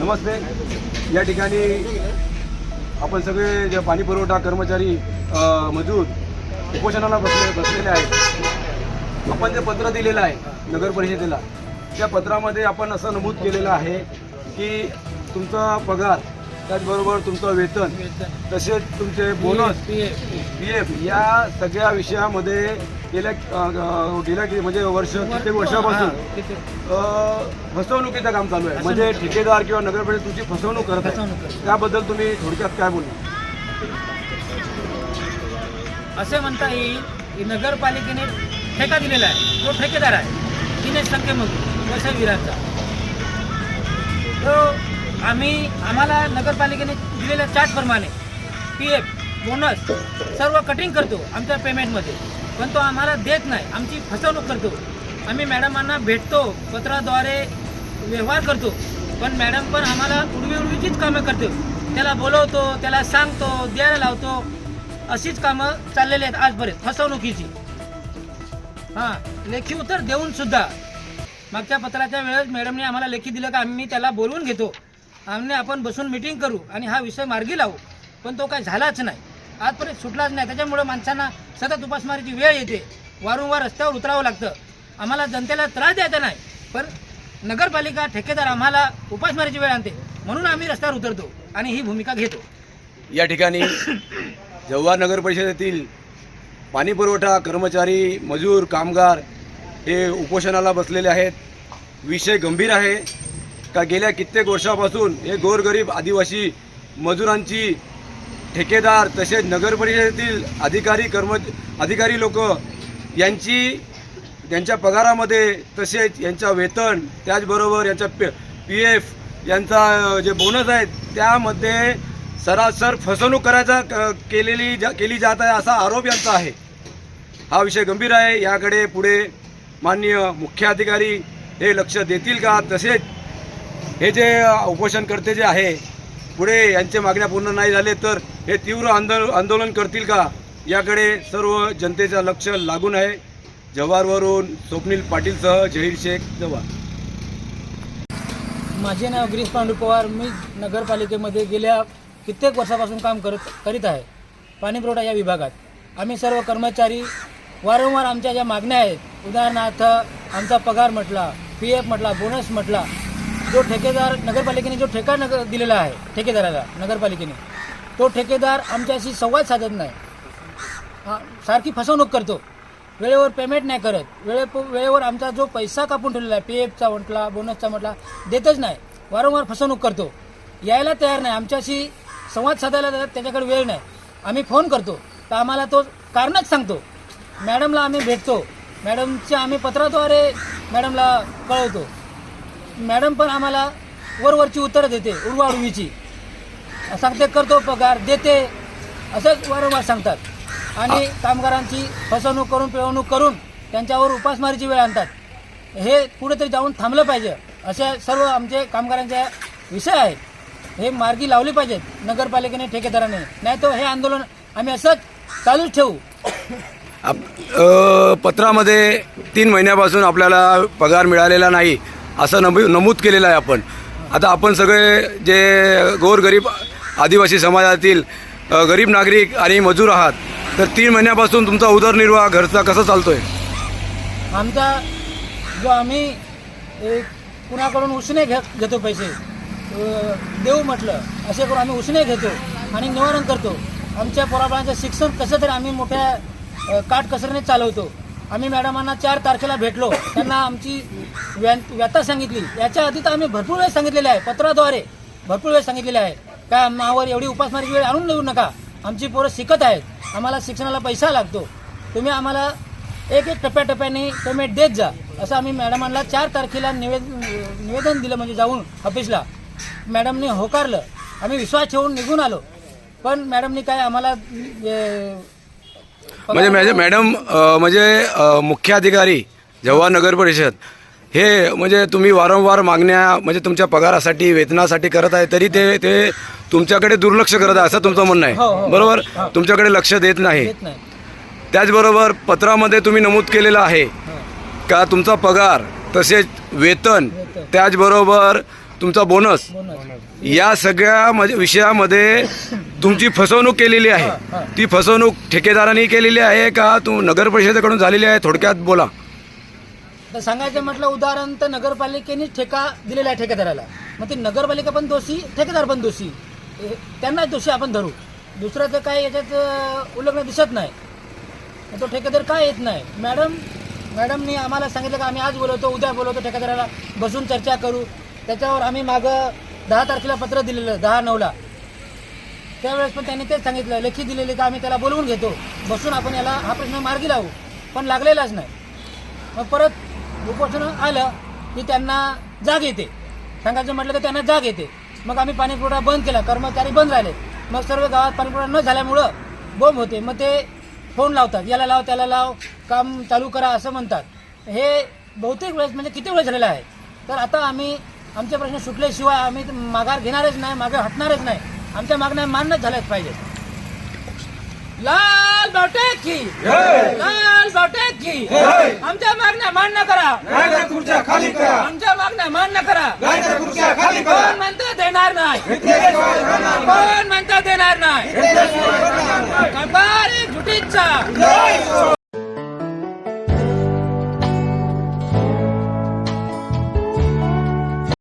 नमस्ते. या ठिकाणी आपण सगळे जे पाणी पुरवठा कर्मचारी मजूर उपोषणाला बसले बसलेले आहेत. आपण जे पत्र दिलेलं आहे नगर परिषदेला त्या पत्रामध्ये आपण असं नमूद केलेलं आहे की तुमचा पगार त्याचबरोबर तुमचं वेतन तसेच तुमचे बोनस पी एफ या सगळ्या विषयामध्ये गेल्या गेल्या कि- म्हणजे वर्ष कित्येक वर्षापासून फसवणुकीचं काम चालू आहे. म्हणजे ठेकेदार किंवा नगर परिषद तुमची फसवणूक करत आहे. त्याबद्दल तुम्ही थोडक्यात काय बोलू असे म्हणता येईल की नगरपालिकेने ठेका दिलेला आहे. जो ठेकेदार आहे दिनेश संख्येमधून वसई विरारचा तो आम्ही आम्हाला नगरपालिकेने दिलेल्या चार्टप्रमाणे पी एफ बोनस सर्व कटिंग करतो आमच्या पेमेंटमध्ये पण तो आम्हाला देत नाही. आमची फसवणूक करतो. आम्ही मॅडमांना भेटतो पत्राद्वारे व्यवहार करतो. पण मॅडम पण आम्हाला उडवी उडवीचीच कामं करतो. त्याला बोलवतो त्याला सांगतो द्यायला लावतो. अशीच कामं चाललेली आहेत आजपर्यंत. फसवणुकीची. हां लेखी उत्तर देऊन सुद्धा. मागच्या पत्राच्या वेळेस मॅडमने आम्हाला लेखी दिलं का आम्ही त्याला बोलवून घेतो. आम्ही आपण बसून मिटिंग करू आणि हा विषय मार्गी लावू. पण तो काय झालाच नाही. आजपर्यंत सुटलाच नाही. त्याच्यामुळे माणसांना सतत उपासमारीची वेळ येते. वारंवार रस्त्यावर उतरावं लागतं. आम्हाला जनतेला त्रास द्यायचा नाही. पण नगरपालिका ठेकेदार आम्हाला उपासमारीची वेळ आणते. म्हणून आम्ही रस्त्यावर उतरतो आणि ही भूमिका घेतो. या ठिकाणी जव्हार नगर परिषदेतील पाणी पुरवठा कर्मचारी मजूर कामगार हे उपोषणाला बसलेले आहेत. विषय गंभीर आहे. का गेल्या कित्येक वर्षापासून हे गोरगरीब आदिवासी मजुरांची ठेकेदार तसेच नगरपरिषदेतील अधिकारी कर्म अधिकारी लोक यांची यांच्या पगारामध्ये तसेच यांच्या वेतन त्याचबरोबर यांच्या पे पी एफ यांचा जे बोनस आहेत त्यामध्ये सरासर फसवणूक करायचा क- केलेली जा केली जात आहे असा आरोप यांचा आहे. हा विषय गंभीर आहे. याकडे पुढे माननीय मुख्य अधिकारी हे लक्ष देतील का? तसेच हे जे उपोषणकर्ते जे आहे पुढे यांच्या मागण्या पूर्ण नाही झाले तर हे तीव्र आंदोलन आंदोलन करतील का? याकडे सर्व जनतेचं लक्ष लागून आहे. जव्हारवरून स्वप्नील पाटीलसह जहीर शेख जव्हार. माझे नाव गिरीश पांडू पवार. मी नगरपालिकेमध्ये गेल्या कित्येक वर्षापासून काम करत करीत आहे. पाणीपुरवठा या विभागात. आम्ही सर्व कर्मचारी वारंवार आमच्या ज्या मागण्या आहेत उदाहरणार्थ आमचा पगार म्हटला पी एफ म्हटला बोनस म्हटला जो ठेकेदार नगरपालिकेने जो ठेका नग दिलेला आहे ठेकेदाराला नगरपालिकेने तो ठेकेदार आमच्याशी संवाद साधत नाही. हा, सारखी फसवणूक करतो. वेळेवर पेमेंट नाही करत. वेळे वेळेवर आमचा जो पैसा कापून ठेवलेला आहे पी एफचा म्हटला बोनसचा म्हटला देतच नाही. वारंवार फसवणूक करतो. यायला तयार नाही. आमच्याशी संवाद साधायला त्याच्याकडे वेळ नाही. आम्ही फोन करतो. तर आम्हाला तो कारणच सांगतो. मॅडमला आम्ही भेटतो. मॅडमच्या आम्ही पत्राद्वारे मॅडमला कळवतो. मॅडम पण आम्हाला वरवरची उत्तरं देते उर्वाडवीची. सांगते करतो पगार देते असंच वारंवार सांगतात. आणि कामगारांची फसवणूक करून पिळवणूक करून त्यांच्यावर उपासमारीची वेळ आणतात. हे कुठेतरी जाऊन थांबलं पाहिजे. असे सर्व आमचे कामगारांचे विषय आहेत. हे मार्गी लावले पाहिजेत. नगरपालिकेने ठेकेदाराने. नाही तर हे आंदोलन आम्ही असंच चालूच ठेवू. आप- अ, पत्रामध्ये तीन महिन्यापासून आपल्याला पगार मिळालेला नाही. असं नमू नमूद केलेलं आहे आपण. आता आपण सगळे जे गोरगरीब आदिवासी समाजातील गरीब नागरिक आणि मजूर आहात तर तीन महिन्यापासून तुमचा उदरनिर्वाह घरचा कसा आहे आमचा जो आम्ही एक कुणाकडून उसने घे घेतो पैसे देऊ म्हटलं असे करून आम्ही उसने घेतो आणि निवारण करतो. आमच्या पोराबाळांचं शिक्षण कसं तरी आम्ही मोठ्या काटकसरीने चालवतो. आम्ही मॅडमांना चार तारखेला भेटलो. त्यांना आमची व्यथा सांगितली. याच्या आधी तर आम्ही भरपूर वेळ सांगितलेले आहे पत्राद्वारे भरपूर वेळ सांगितलेले आहे. काय आम्हावर एवढी उपासमारीची वेळ आणून देऊ नका. आमची पोरं शिकत आहेत. आम्हाला शिक्षणाला पैसा लागतो. तुम्ही आम्हाला एक एक टप्प्याटप्प्याने पेमेंट देत जा. असं आम्ही मॅडमांना चार तारखेला निवेद निवेदन दिलं म्हणजे जाऊन ऑफिसला मॅडमने होकारलं. आम्ही विश्वास ठेवून निघून आलो. पण मॅडमनी काय आम्हाला म्हणजे मॅडम मॅडम म्हणजे मुख्य अधिकारी जव्हार नगर परिषद हे म्हणजे तुम्ही वारंवार मागण्या म्हणजे तुमच्या पगारासाठी वेतनासाठी करत आहे तरी ते ते तुमच्याकडे दुर्लक्ष करत आहे असं तुमचं म्हणणं हो, हो, आहे हो. बरोबर हो. तुमच्याकडे लक्ष देत नाही त्याचबरोबर पत्रामध्ये तुम्ही नमूद केलेलं आहे हो. का तुमचा पगार तसेच वेतन. त्याचबरोबर तुमचा बोनस. बोनस. या सगळ्या मध्ये- विषयामध्ये तुमची फसवणूक केलेली आहे. ती फसवणूक ठेकेदारांनी केलेली आहे का तू नगर परिषदेकडून झालेली आहे? थोडक्यात बोला. तर सांगायचं म्हटलं उदाहरण तर नगरपालिकेने ठेका दिलेला आहे ठेकेदाराला. मग ते नगरपालिका पण दोषी ठेकेदार पण दोषी. त्यांनाच दोषी आपण धरू. दुसरं तर काही याच्यात उल्लंघन दिसत नाही. तो ठेकेदार काय येत नाही? मॅडम मॅडमनी आम्हाला सांगितलं का आम्ही आज बोलवतो उद्या बोलवतो ठेकेदाराला. बसून चर्चा करू. त्याच्यावर आम्ही मागं दहा तारखेला पत्र दिलेलं दहा नऊला. त्यावेळेस पण त्यांनी तेच सांगितलं लेखी दिलेली का आम्ही त्याला बोलवून घेतो. बसून आपण याला हा प्रश्न मार्गी लावू. पण लागलेलाच नाही. मग परत उपोषण आलं की त्यांना जाग येते. सांगायचं म्हटलं तर त्यांना जाग येते. मग आम्ही पाणीपुरवठा बंद केला कर्मचारी बंद राहिले मग सर्व गावात पाणीपुरवठा न झाल्यामुळं बोंब होते. मग ते फोन लावतात. याला लाव त्याला लाव काम चालू करा असं म्हणतात. हे बहुतेक वेळेस म्हणजे किती वेळ झालेलं आहे? तर आता आम्ही आमचे प्रश्न सुटल्याशिवाय आम्ही माघार घेणारच नाही मागे हटणारच नाही. आमच्या मागण्या मान्यच झाल्याच पाहिजे लाल बावटे की? लाल बावटे की? आमच्या मागण्या मान्य करा. खाली आमच्या मागण्या मान्य करा. खाली कोण म्हणतं देणार नाही? कोण म्हणतं देणार नाही? झुटीचा नाही